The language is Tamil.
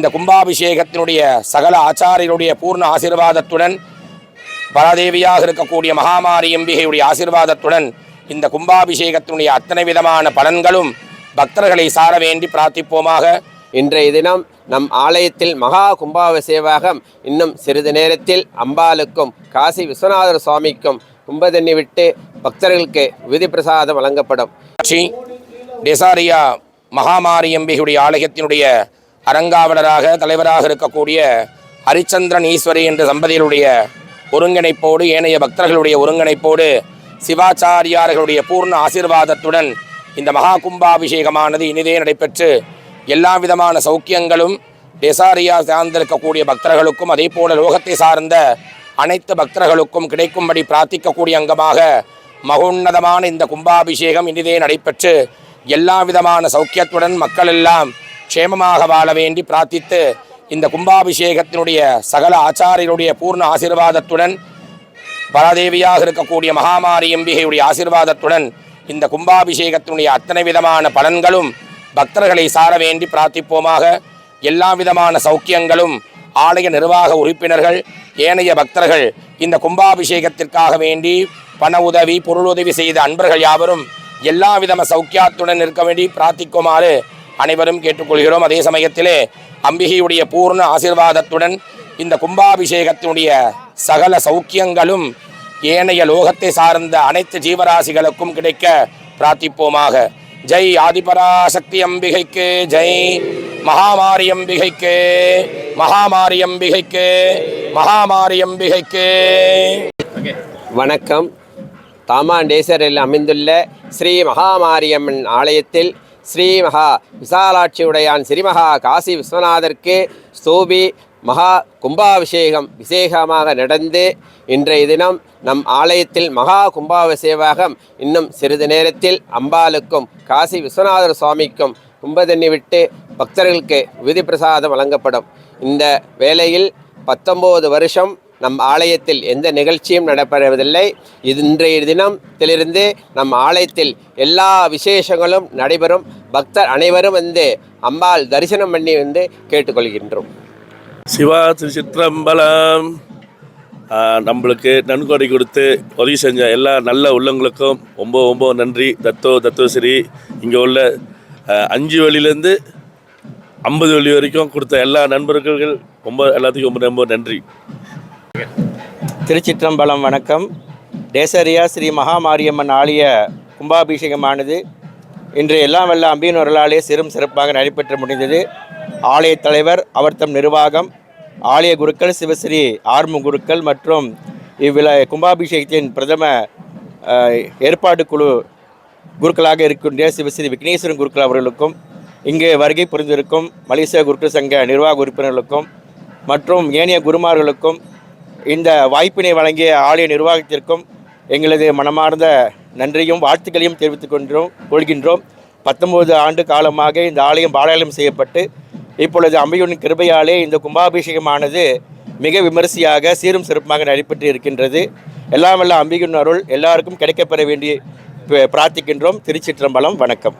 இந்த கும்பாபிஷேகத்தினுடைய சகல ஆச்சாரியருடைய பூர்ண ஆசீர்வாதத்துடன் பரதேவியாக இருக்கக்கூடிய மகாமாரி அம்பிகையுடைய ஆசீர்வாதத்துடன் இந்த கும்பாபிஷேகத்தினுடைய அத்தனை விதமான பலன்களும் பக்தர்களை சார வேண்டி பிரார்த்திப்போமாக. இன்றைய தினம் நம் ஆலயத்தில் மகா கும்பாபிஷேகம் இன்னும் சிறிது நேரத்தில் அம்பாளுக்கும் காசி விஸ்வநாதர் சுவாமிக்கும் கும்பதண்ணி விட்டு பக்தர்களுக்கு விதி பிரசாதம் வழங்கப்படும். டெசாரியா மகாமாரி அம்பிகையுடைய ஆலயத்தினுடைய அறங்காவலராக தலைவராக இருக்கக்கூடிய ஹரிச்சந்திரன் ஈஸ்வரி என்ற தம்பதிகளுடைய ஒருங்கிணைப்போடு ஏனைய பக்தர்களுடைய ஒருங்கிணைப்போடு சிவாச்சாரியார்களுடைய பூர்ண ஆசீர்வாதத்துடன் இந்த மகா கும்பாபிஷேகமானது இனிதே நடைபெற்று எல்லா விதமான சௌக்கியங்களும் டெசாரியா சார்ந்திருக்கக்கூடிய பக்தர்களுக்கும் அதே போல லோகத்தை சார்ந்த அனைத்து பக்தர்களுக்கும் கிடைக்கும்படி பிரார்த்திக்கக்கூடிய அங்கமாக மகோன்னதமான இந்த கும்பாபிஷேகம் இனிதே நடைபெற்று எல்லா விதமான சௌக்கியத்துடன் மக்கள் எல்லாம் க்ஷேமமாக வாழ வேண்டி பிரார்த்தித்து இந்த கும்பாபிஷேகத்தினுடைய சகல ஆச்சாரியருடைய பூர்ண ஆசீர்வாதத்துடன் பரதேவியாக இருக்கக்கூடிய மகாமாரி எம்பிகையுடைய ஆசிர்வாதத்துடன் இந்த கும்பாபிஷேகத்தினுடைய அத்தனை விதமான பலன்களும் பக்தர்களை சார வேண்டி பிரார்த்திப்போமாக. எல்லா விதமான சௌக்கியங்களும் ஆலய நிர்வாக உறுப்பினர்கள் ஏனைய பக்தர்கள் இந்த கும்பாபிஷேகத்திற்காக வேண்டி பண உதவி பொருளுதவி செய்த அன்பர்கள் யாவரும் எல்லா விதம சௌக்கியத்துடன் இருக்க வேண்டி பிரார்த்திக்குமாறு அனைவரும் கேட்டுக்கொள்கிறோம். அதே சமயத்திலே அம்பிகையுடைய பூர்ண ஆசிர்வாதத்துடன் இந்த கும்பாபிஷேகத்தினுடைய சகல சௌக்கியங்களும் ஏனைய லோகத்தை சார்ந்த அனைத்து ஜீவராசிகளுக்கும் கிடைக்க பிரார்த்திப்போமாக. ஜெய் ஆதிபராசக்தி அம்பிகைக்கு ஜெய். மகாமாரி அம்பிகைக்கு மகாமாரி அம்பிகைக்கு மகாமாரி அம்பிகைக்கு. வணக்கம். தாமாண்டேசரில் அமைந்துள்ள ஸ்ரீ மகாமாரியம்மன் ஆலயத்தில் ஸ்ரீமகா விசாலாட்சியுடையான் ஸ்ரீமகா காசி விஸ்வநாதருக்கு ஸ்தூபி மகா கும்பாபிஷேகம் விசேகமாக நடந்து இன்றைய தினம் நம் ஆலயத்தில் மகா கும்பாபிஷேகம் இன்னும் சிறிது நேரத்தில் அம்பாளுக்கும் காசி விஸ்வநாதர் சுவாமிக்கும் கும்பதண்ணி விட்டு பக்தர்களுக்கு விதி பிரசாதம் வழங்கப்படும். இந்த வேளையில் பத்தொம்போது வருஷம் நம் ஆலயத்தில் எந்த நிகழ்ச்சியும் நடைபெறுவதில்லை இது இன்றைய தினத்திலிருந்து நம் ஆலயத்தில் எல்லா விசேஷங்களும் நடைபெறும். பக்தர் அனைவரும் வந்து அம்பாள் தரிசனம் பண்ணி வந்து கேட்டுக்கொள்கின்றோம். சிவா திருச்சிற்றம்பலம். நம்மளுக்கு நன்கொடை கொடுத்து உதவி செஞ்ச எல்லா நல்ல உள்ளங்களுக்கும் ரொம்ப ரொம்ப நன்றி. தத்தோ தத்துவஸ்ரீ இங்கே உள்ள அஞ்சு வழியிலேருந்து ஐம்பது வழி வரைக்கும் கொடுத்த எல்லா நண்பர்கள் ரொம்ப எல்லாத்துக்கும் ரொம்ப ரொம்ப நன்றி. திருச்சிற்றம்பலம் வணக்கம். தேசரியா ஸ்ரீ மகாமாரியம்மன் ஆலய கும்பாபிஷேகமானது இன்று எல்லாம் வல்ல அம்பியின் வரலாலே சிறும் சிறப்பாக நடைபெற்று முடிந்தது. ஆலய தலைவர் அவர் தம் நிர்வாகம் ஆலய குருக்கள் சிவஸ்ரீ ஆர்மு குருக்கள் மற்றும் இவ்விழா கும்பாபிஷேகத்தின் பிரதம ஏற்பாடு குழு குருக்களாக இருக்கின்ற சிவஸ்ரீ விக்னேஸ்வரன் குருக்கள் அவர்களுக்கும் இங்கே வருகை புரிந்திருக்கும் மலேசிய குருக்கள் சங்க நிர்வாக உறுப்பினர்களுக்கும் மற்றும் ஏனைய குருமார்களுக்கும் இந்த வாய்ப்பினை வழங்கிய ஆலய நிர்வாகத்திற்கும் எங்களது மனமார்ந்த நன்றியும் வாழ்த்துக்களையும் தெரிவித்துக் கொண்டோம் கொள்கின்றோம். பத்தொன்பது ஆண்டு காலமாக இந்த ஆலயம் பாலாலயம் செய்யப்பட்டு இப்பொழுது அம்மையுடன் கிருபையாலே இந்த கும்பாபிஷேகமானது மிக விமரிசையாக சீரும் சிறப்புமாக நடைபெற்று இருக்கின்றது. எல்லாம் வல்ல அம்பிகையின் அருள் எல்லாருக்கும் கிடைக்கப்பெற வேண்டி ப- பிரார்த்திக்கின்றோம். திருச்சிற்றம்பலம் வணக்கம்.